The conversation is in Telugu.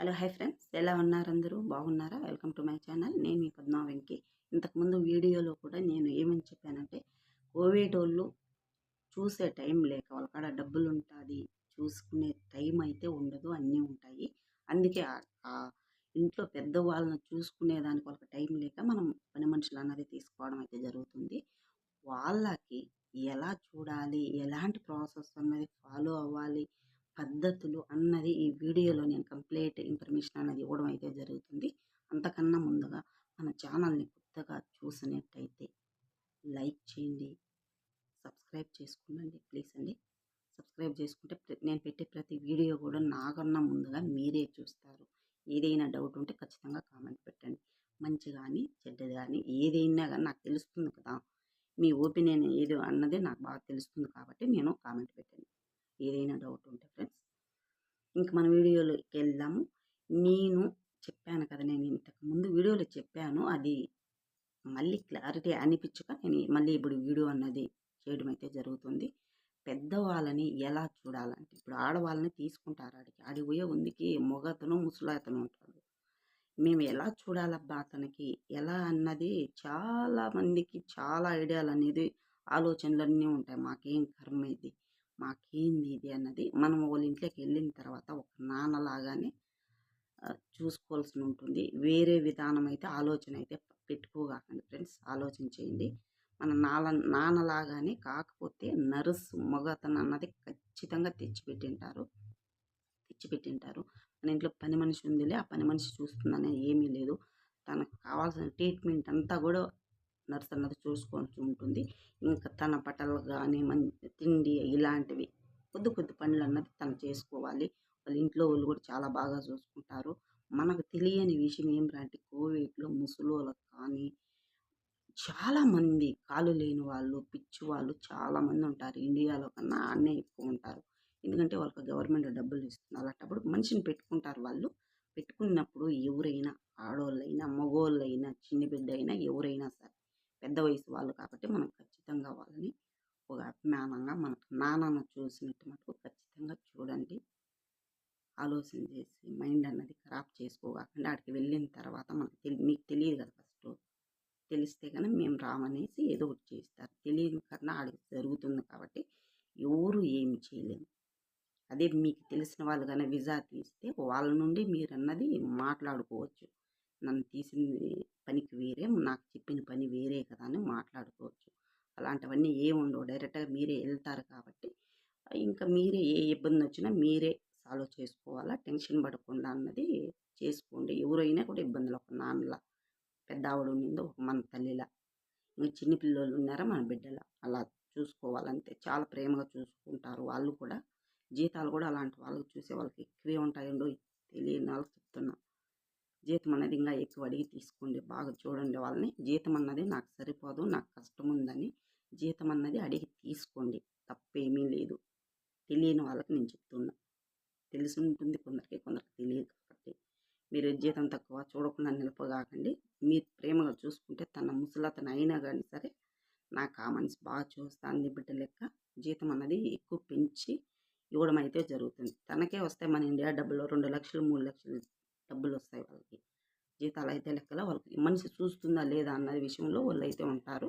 Hello hi friends. ఎలా ఉన్నారు అందరూ? బాగున్నారా? Welcome to my channel. నేను మీ పద్మా వెంకి. ఇంతకుముందు వీడియోలో కూడా నేను ఏమని చెప్పానంటే కోవిడ్ వాళ్ళు చూసే టైం లేక వాళ్ళ కాడ డబ్బులు ఉంటుంది చూసుకునే టైం అయితే ఉండదు అన్నీ ఉంటాయి. అందుకే ఆ- ఇంట్లో పెద్దవాళ్ళని చూసుకునే దానికి వాళ్ళకి టైం లేక మనం పని మనుషులు అన్నది తీసుకోవడం అయితే జరుగుతుంది. వాళ్ళకి ఎలా చూడాలి ఎలాంటి ప్రాసెస్ అన్నది ఫాలో అవ్వాలి పద్ధతులు అన్నది ఈ వీడియోలో నేను కంప్లీట్ ఇన్ఫర్మేషన్ అనేది ఇవ్వడం అయితే జరుగుతుంది. అంతకన్నా ముందుగా మన ఛానల్ని కొత్తగా చూసినట్టయితే లైక్ చేయండి సబ్స్క్రైబ్ చేసుకోండి ప్లీజ్ అండి. సబ్స్క్రైబ్ చేసుకుంటే నేను పెట్టే ప్రతి వీడియో కూడా నాకన్నా ముందుగా మీరే చూస్తారు. ఏదైనా డౌట్ ఉంటే ఖచ్చితంగా కామెంట్ పెట్టండి. మంచి కానీ చెడ్డది కానీ ఏదైనా కానీ నాకు తెలుస్తుంది కదా. మీ ఓపీనియన్ ఏదో అన్నది నాకు బాగా తెలుస్తుంది కాబట్టి నేను కామెంట్ పెట్టండి ఏదైనా డౌట్ ఉంటే ఫ్రెండ్స్ ఇంక మన వీడియోలోకి వెళ్దాము. నేను చెప్పాను కదా నేను ఇంతకు ముందు వీడియోలో చెప్పాను అది మళ్ళీ క్లారిటీ అనిపించక నేను మళ్ళీ ఇప్పుడు వీడియో అన్నది చేయడం అయితే జరుగుతుంది. పెద్దవాళ్ళని ఎలా చూడాలంటే ఇప్పుడు ఆడవాళ్ళని తీసుకుంటారు ఆడికి ఆడిపోయే పోయే ఉందికి మొగతను ముసలాతను ఉంటాడు మేము ఎలా చూడాలబ్బా అతనికి ఎలా అన్నది చాలా మందికి చాలా ఐడియాలు అనేది ఆలోచనలన్నీ ఉంటాయి. మాకేం కర్మ ఇది? మాకేంది ఇది అన్నది మనం వాళ్ళ ఇంట్లోకి వెళ్ళిన తర్వాత ఒక నాన్నలాగానే చూసుకోవాల్సి ఉంటుంది. వేరే విధానం అయితే ఆలోచన అయితే పెట్టుకోగాకండి ఫ్రెండ్స్ ఆలోచన చేయండి మన నాన్న నాన్నలాగానే కాకపోతే నర్సు మగతను అన్నది ఖచ్చితంగా తెచ్చిపెట్టింటారు. తెచ్చిపెట్టింటారు. మన ఇంట్లో పని మనిషి ఉందిలే ఆ పని మనిషి చూస్తుందనే ఏమీ లేదు. తనకు కావాల్సిన ట్రీట్మెంట్ అంతా కూడా నర్స్ అన్నది చూసుకోవాల్సి ఉంటుంది. ఇంకా తన బట్టలు కానీ మన తిండి ఇలాంటివి కొద్ది కొద్ది పనులు అన్నది తను చేసుకోవాలి. వాళ్ళ ఇంట్లో వాళ్ళు కూడా చాలా బాగా చూసుకుంటారు. మనకు తెలియని విషయం ఏమిటంటే కోవిడ్లో ముసలోళ్ళకి కానీ చాలామంది కాలు లేని వాళ్ళు పిచ్చి వాళ్ళు చాలామంది ఉంటారు. ఇండియాలో కన్నా అన్నే ఎక్కువ ఉంటారు. ఎందుకంటే వాళ్ళకి గవర్నమెంట్ డబ్బులు ఇస్తుంది. అలాంటప్పుడు మనిషిని పెట్టుకుంటారు వాళ్ళు. పెట్టుకున్నప్పుడు ఎవరైనా ఆడవాళ్ళైనా మగవాళ్ళైనా చిన్న బిడ్డ అయినా ఎవరైనా సరే పెద్ద వయసు వాళ్ళు కాబట్టి మనం ఖచ్చితంగా వాళ్ళని ఒక అభిమానంగా మనకు నాన్నను చూసినట్టు మటుకు ఖచ్చితంగా చూడండి. ఆలోచన చేసి మైండ్ అన్నది ఖరాబ్ చేసుకోకుండా అక్కడికి వెళ్ళిన తర్వాత మనకు తెలి మీకు తెలియదు కదా ఫస్ట్. తెలిస్తే కానీ మేము రామనేసి ఏదో ఒకటి చేస్తారు తెలియని కన్నా ఆడికి జరుగుతుంది కాబట్టి ఎవరు ఏమి చేయలేము. అదే మీకు తెలిసిన వాళ్ళు కానీ విజా తీస్తే వాళ్ళ నుండి మీరు అన్నది మాట్లాడుకోవచ్చు. నన్ను తీసింది పనికి వేరే నాకు చెప్పిన పని వేరే కదా అని మాట్లాడుకోవచ్చు. అలాంటివన్నీ ఏముండవు డైరెక్ట్గా మీరే వెళ్తారు కాబట్టి ఇంకా మీరే ఏ ఇబ్బంది వచ్చినా మీరే సాల్వ్ చేసుకోవాలా టెన్షన్ పడకుండా అన్నది చేసుకోండి. ఎవరైనా కూడా ఇబ్బందులు ఒక నాన్నలా పెద్ద ఆవిడ ఉండిందో ఒక మన తల్లిలా ఇంకా చిన్న పిల్లలు ఉన్నారా మన బిడ్డల అలా చూసుకోవాలంతే. చాలా ప్రేమగా చూసుకుంటారు వాళ్ళు కూడా. జీతాలు కూడా అలాంటి వాళ్ళకి చూసే వాళ్ళకి ఎక్కువే ఉంటాయండో తెలియని వాళ్ళకి చెప్తున్నా. జీతం అనేది ఇంకా ఎక్కువ అడిగి తీసుకోండి బాగా చూడండి వాళ్ళని. జీతం అన్నది నాకు సరిపోదు నాకు కష్టం ఉందని జీతం అన్నది అడిగి తీసుకోండి. తప్పేమీ లేదు. తెలియని వాళ్ళకి నేను చెప్తున్నా. తెలిసి ఉంటుంది కొందరికి కొందరికి తెలియదు కాబట్టి. మీరు జీతం తక్కువ చూడకుండా నిలపగాకండి. మీరు ప్రేమగా చూసుకుంటే తన ముసలతను అయినా కానీ సరే నాకు ఆ మనిషి బాగా చూస్తాంది బిడ్డ లెక్క. జీతం అన్నది ఎక్కువ పెంచి ఇవ్వడం అయితే జరుగుతుంది. తనకే వస్తే మన ఇండియా డబ్బులు రెండు లక్షలు మూడు లక్షలు డబ్బులు వస్తాయి వాళ్ళకి. జీతాలు అయితే లెక్కల వాళ్ళకి. మనిషి చూస్తుందా లేదా అన్న విషయంలో వాళ్ళు అయితే ఉంటారు.